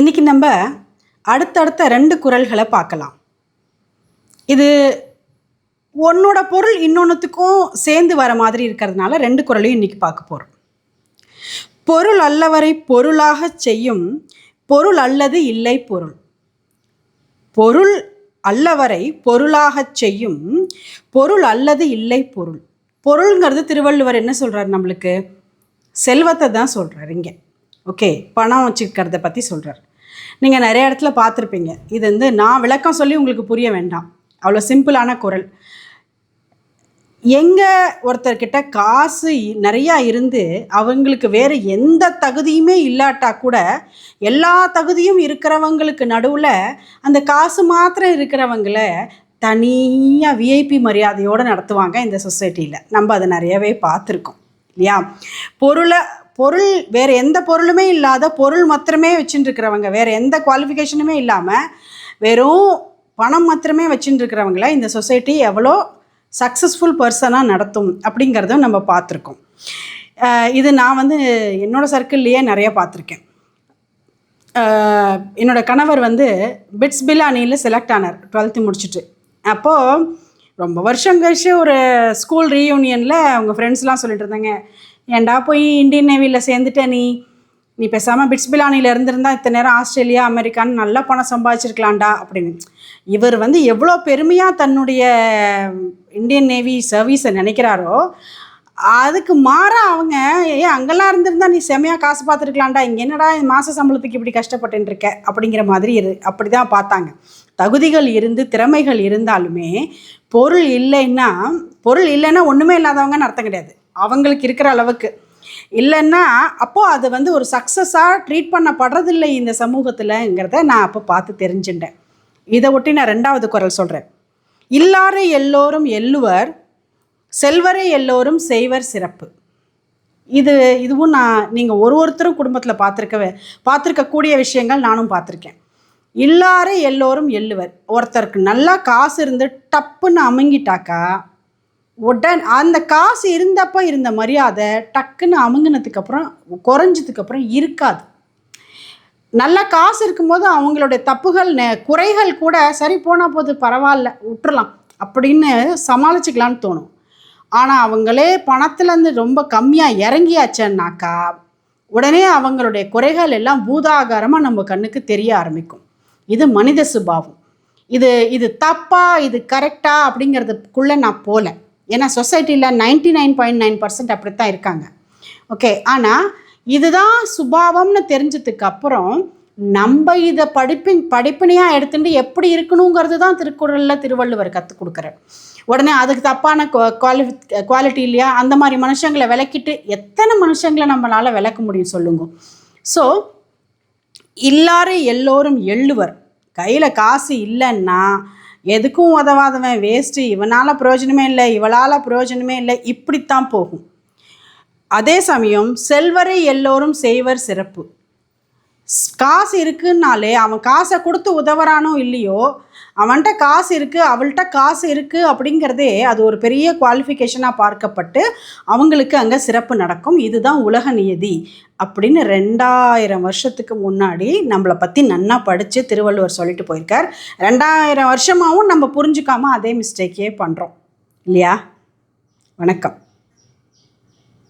இன்றைக்கி நம்ம அடுத்தடுத்த ரெண்டு குரல்களை பார்க்கலாம். இது ஒன்னோட பொருள் இன்னொன்றுத்துக்கும் சேர்ந்து வர மாதிரி இருக்கிறதுனால ரெண்டு குரலையும் இன்றைக்கி பார்க்க போகிறோம் பொருள் அல்லவரை பொருளாக செய்யும் பொருள் அல்லது இல்லை பொருள். பொருள் அல்லவரை பொருளாகச் செய்யும் பொருள் அல்லது இல்லை பொருள். பொருள்ங்கிறது திருவள்ளுவர் என்ன சொல்கிறார் நம்மளுக்கு? செல்வத்தை தான் சொல்கிறார் இங்கே. ஓகே பணம் வச்சுக்கிறத பற்றி சொல்கிறார் நீங்கள் நிறைய இடத்துல பார்த்துருப்பீங்க. இது வந்து நான் விளக்கம் சொல்லி உங்களுக்கு புரிய வேண்டாம். அவ்வளோ சிம்பிளான குரல். எங்கே ஒருத்தர்கிட்ட காசு நிறையா இருந்து அவங்களுக்கு வேறு எந்த தகுதியுமே இல்லாட்டா கூட எல்லா தகுதியும் இருக்கிறவங்களுக்கு நடுவில் அந்த காசு மாத்திரம் இருக்கிறவங்கள தனியாக விஐபி மரியாதையோடு நடத்துவாங்க இந்த சொசைட்டியில் நம்ம அதை நிறையவே பார்த்துருக்கோம். இல்லையா? பொருளை பொருள் வேறு எந்த பொருளுமே இல்லாத பொருள் மாத்திரமே வச்சுட்டுருக்கிறவங்க வேறு எந்த குவாலிஃபிகேஷனுமே இல்லாமல் வெறும் பணம் மாத்திரமே வச்சுட்டுருக்கிறவங்கள இந்த சொசைட்டி எவ்வளோ சக்ஸஸ்ஃபுல் பர்சனாக நடத்தும் அப்படிங்கிறதும் நம்ம பார்த்துருக்கோம். இது நான் வந்து என்னோடய சர்க்கிள்லேயே நிறைய பார்த்துருக்கேன். என்னோடய கணவர் வந்து பிட்ஸ் பிலானியில் செலக்ட் ஆனார் டுவெல்த்து முடிச்சுட்டு. அப்போது ரொம்ப வருஷம் கழிச்சு ஒரு ஸ்கூல் ரீயூனியனில் அவங்க ஃப்ரெண்ட்ஸ்லாம் சொல்லிட்டு இருந்தாங்க ஏன்டா போய் இந்தியன் நேவியில் சேர்ந்துட்ட நீ? நீ பேசாமல் பிட்ஸ் பிலானியில் இருந்திருந்தா இத்தனை நேரம் ஆஸ்திரேலியா அமெரிக்கான்னு நல்லா பணம் சம்பாதிச்சிருக்கலாம்டா அப்படின்னு. இவர் வந்து எவ்வளோ பெருமையாக தன்னுடைய இந்தியன் நேவி சர்வீஸை நினைக்கிறாரோ அதுக்கு மாற அவங்க ஏன் அங்கெல்லாம் இருந்திருந்தா நீ செமையாக காசு பார்த்துருக்கலாம்டா. இங்கே என்னடா மாத சம்பளத்துக்கு இப்படி கஷ்டப்பட்டுன்னு இருக்க அப்படிங்கிற மாதிரி இரு அப்படி தான் பார்த்தாங்க. தகுதிகள் இருந்து திறமைகள் இருந்தாலுமே பொருள் இல்லைன்னா பொருள் இல்லைன்னா ஒன்றுமே இல்லாதவங்கன்னு அர்த்தம் கிடையாது. அவங்களுக்கு இருக்கிற அளவுக்கு. இல்லைன்னா அப்போது அது வந்து ஒரு சக்ஸஸாக ட்ரீட் பண்ணப்படுறதில்லை இந்த சமூகத்தில்ங்கிறத நான் அப்போ பார்த்து தெரிஞ்சுட்டேன். இதை ஒட்டி நான் ரெண்டாவது குரல் சொல்கிறேன் இல்லாரை எல்லோரும் எல்லுவர் செல்வரை எல்லோரும் செய்வர் சிறப்பு. இது இதுவும் நான் நீங்கள் ஒரு ஒருத்தரும் குடும்பத்தில் பார்த்துருக்கவே பார்த்துருக்கக்கூடிய விஷயங்கள் நானும் பார்த்துருக்கேன். இல்லாரை எல்லோரும் எள்ளுவர். ஒருத்தருக்கு நல்லா காசு இருந்து டப்புன்னு அமுங்கிட்டாக்கா உடன் அந்த காசு இருந்தப்போ இருந்த மரியாதை டக்குன்னு அமுங்கினதுக்கப்புறம் குறைஞ்சதுக்கப்புறம் இருக்காது. நல்ல காசு இருக்கும்போது அவங்களுடைய தப்புகள் நெ- குறைகள் கூட சரி போனால் போது பரவாயில்ல விட்டுறலாம் அப்படின்னு சமாளிச்சுக்கலான்னு தோணும். ஆனால் அவங்களே பணத்துலேருந்து ரொம்ப கம்மியாக இறங்கியாச்சேன்னாக்கா உடனே அவங்களுடைய குறைகள் எல்லாம் பூதாகாரமாக நம்ம கண்ணுக்கு தெரிய ஆரம்பிக்கும். இது மனித சுபாவம். இது இது தப்பா இது கரெக்டா அப்படிங்கிறதுக்குள்ளே நான் போகல ஏன்னா சொசைட்டியில் ninety nine point nine percent அப்படி தான் இருக்காங்க. ஓகே ஆனால் இதுதான் சுபாவம்னு தெரிஞ்சதுக்கு அப்புறம் நம்ம இதை படிப்பின் படிப்பினையாக எடுத்துட்டு எப்படி இருக்கணுங்கிறது தான் திருக்குறளில் திருவள்ளுவர் கற்றுக் கொடுக்குறார். உடனே அதுக்கு தப்பான குவாலி குவாலிட்டி இல்லையா? அந்த மாதிரி மனுஷங்களை விளக்கிட்டு எத்தனை மனுஷங்களை நம்மளால் விளக்க முடியும் சொல்லுங்க. ஸோ இல்லாரை எல்லோரும் எள்ளுவர். கையில் காசு இல்லைன்னா எதுக்கும் உதவாதவன் வேஸ்ட்டு இவனால் பிரயோஜனமே இல்லை இவளால் பிரயோஜனமே இல்லை இப்படித்தான் போகும். அதே சமயம் செல்வரை எல்லோரும் செய்வர் சிறப்பு. காசு இருக்குன்னாலே அவன் காசை கொடுத்து உதவுறானோ இல்லையோ அவன்கிட்ட காசு இருக்குது அவள்கிட்ட காசு இருக்குது அப்படிங்கிறதே அது ஒரு பெரிய குவாலிஃபிகேஷனாக பார்க்கப்பட்டு அவங்களுக்கு அங்கே சிறப்பு நடக்கும். இதுதான் உலக நியதி அப்படின்னு ரெண்டாயிரம் வருஷத்துக்கு முன்னாடி நம்மளை பற்றி நன்னா படித்து திருவள்ளுவர் சொல்லிட்டு போயிருக்கார். ரெண்டாயிரம் வருஷமாகவும் நம்ம புரிஞ்சுக்காம அதே மிஸ்டேக்கே பண்ணுறோம் இல்லையா? வணக்கம்.